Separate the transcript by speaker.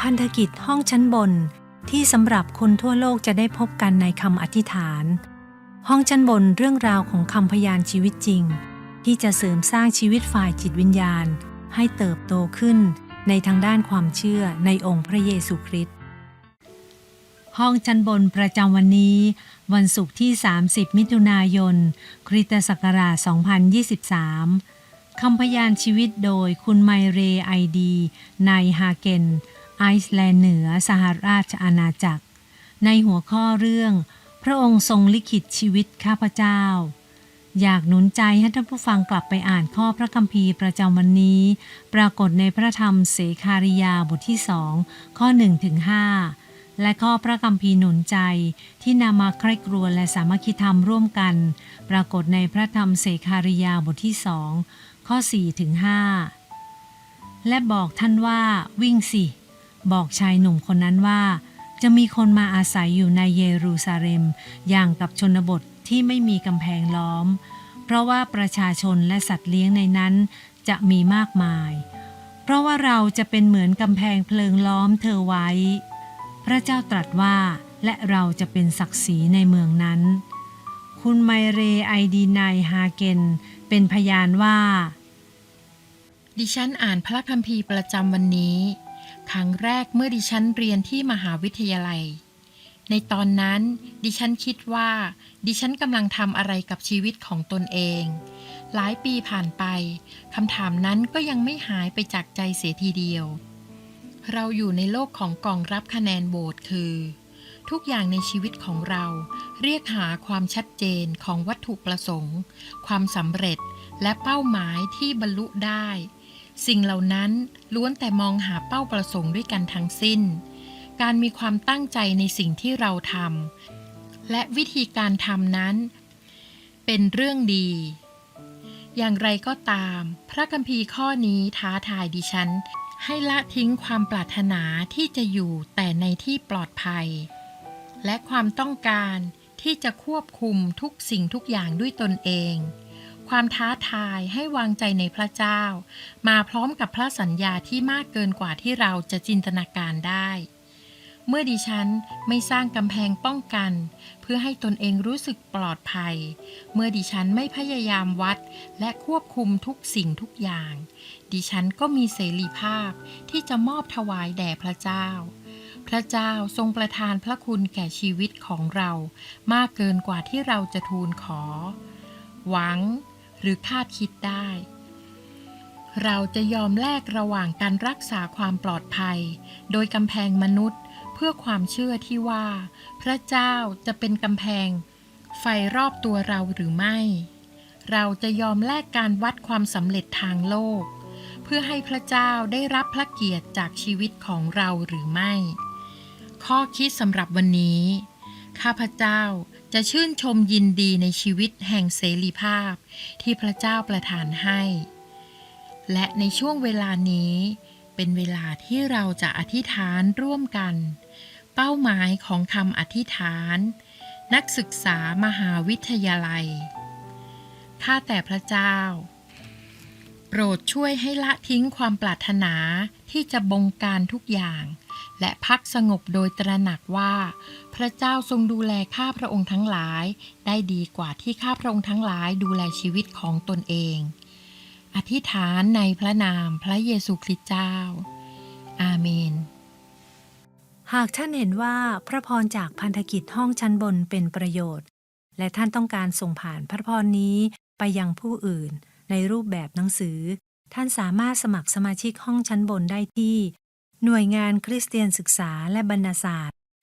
Speaker 1: พันธกิจห้องชั้นบนที่สำหรับคนทั่วโลกจะได้พบกันในคำอธิษฐาน ห้องชั้นบนเรื่องราวของคำพยานชีวิตจริง ที่จะเสริมสร้างชีวิตฝ่ายจิตวิญญาณ ให้เติบโตขึ้นในทางด้านความเชื่อในองค์พระเยซูคริสต์ห้องชั้นบนประจำวันนี้ วันศุกร์ที่ 30 มิถุนายน คริสตศักราช 2023คำพยานชีวิตโดยคุณไมเรไอดีนายฮาเกน ไอซ์แลนด์เหนือสหราชอาณาจักร ในหัวข้อเรื่อง พระองค์ทรงลิขิตชีวิตข้าพเจ้า อยากหนุนใจให้ท่านผู้ฟังกลับไปอ่านข้อพระคัมภีร์ประจำวันนี้ ปรากฏในพระธรรมเสคาริยาบทที่สองข้อ1ถึง5และข้อพระคัมภีร์หนุนใจที่นำมาใคร่ครวญและสามัคคีธรรมร่วมกัน ปรากฏในพระธรรมเสคาริยาบทที่สองข้อ4ถึง5และบอกท่านว่าวิ่งสิ บอกชายหนุ่มคนนั้นว่า จะมีคนมาอาศัยอยู่ในเยรูซาเล็ม อย่างกับชนบทที่ไม่มีกำแพงล้อม เพราะว่าประชาชนและสัตว์เลี้ยงในนั้นจะมีมากมาย เพราะว่าเราจะเป็นเหมือนกำแพงเพลิงล้อมเธอไว้ พระเจ้าตรัสว่าและเราจะเป็นศักดิ์ศรีในเมืองนั้น คุณไมเรไอดีนายฮาเกนเป็นพยานว่า
Speaker 2: ดิฉันอ่านพระคัมภีร์ประจำวันนี้ ครั้งแรกเมื่อดิฉันเรียนที่มหาวิทยาลัย ในตอนนั้น ดิฉันคิดว่า ดิฉันกำลังทำอะไรกับชีวิตของตนเอง หลายปีผ่านไปคำถามนั้นก็ยังไม่หายไปจากใจเสียทีเดียว เราอยู่ในโลกของกล่องรับคะแนนโหวตคือ ทุกอย่างในชีวิตของเรา เรียกหาความชัดเจนของวัตถุประสงค์ ความสำเร็จและเป้าหมายที่บรรลุได้ สิ่งเหล่านั้นล้วนแต่มองหาเป้าประสงค์ด้วยกันทั้งสิ้น การมีความตั้งใจในสิ่งที่เราทำและวิธีการทำนั้น เป็นเรื่องดี อย่างไรก็ตาม พระคัมภีร์ข้อนี้ท้าทายดิฉัน ให้ละทิ้งความปรารถนาที่จะอยู่แต่ในที่ปลอดภัย และความต้องการที่จะควบคุมทุกสิ่งทุกอย่างด้วยตนเอง ความท้าทายให้วางใจในพระเจ้า มาพร้อมกับพระสัญญาที่มากเกินกว่าที่เราจะจินตนาการได้ เมื่อดิฉันไม่สร้างกำแพงป้องกัน เพื่อให้ตนเองรู้สึกปลอดภัย เมื่อดิฉันไม่พยายามวัดและควบคุมทุกสิ่งทุกอย่าง ดิฉันก็มีเสรีภาพที่จะมอบถวายแด่พระเจ้าพระเจ้าทรงประทานพระคุณแก่ชีวิตของเรา มากเกินกว่าที่เราจะทูลขอ หวัง หรือคาดคิดได้ เราจะยอมแลกระหว่างการรักษาความปลอดภัย โดยกำแพงมนุษย์ เพื่อความเชื่อที่ว่า พระเจ้าจะเป็นกำแพง ไฟรอบตัวเราหรือไม่ เราจะยอมแลกการวัดความสำเร็จทางโลก เพื่อให้พระเจ้าได้รับพระเกียรติจากชีวิตของเราหรือไม่ ข้อคิดสำหรับวันนี้ ข้าพเจ้า จะชื่นชมยินดีในชีวิตแห่งเสรีภาพที่พระเจ้าประทานให้ และในช่วงเวลานี้เป็นเวลาที่เราจะอธิษฐานร่วมกัน เป้าหมายของคำอธิษฐาน นักศึกษามหาวิทยาลัย ข้าแต่พระเจ้า โปรดช่วยให้ละทิ้งความปรารถนาที่จะบงการทุกอย่าง และพักสงบโดยตระหนักว่า พระเจ้าทรงดูแลข้าพระองค์ทั้งหลาย ได้ดีกว่าที่ข้าพระองค์ทั้งหลายดูแลชีวิตของตนเอง อธิษฐานในพระนามพระเยซูคริสต์เจ้า อาเมน
Speaker 1: หากท่านเห็นว่าพระพรจากพันธกิจห้องชั้นบนเป็นประโยชน์ และท่านต้องการส่งผ่านพระพรนี้ไปยังผู้อื่น ในรูปแบบหนังสือ ท่านสามารถสมัครสมาชิกห้องชั้นบนได้ที่ หน่วยงานคริสเตียนศึกษาและบรรณาศาสตร์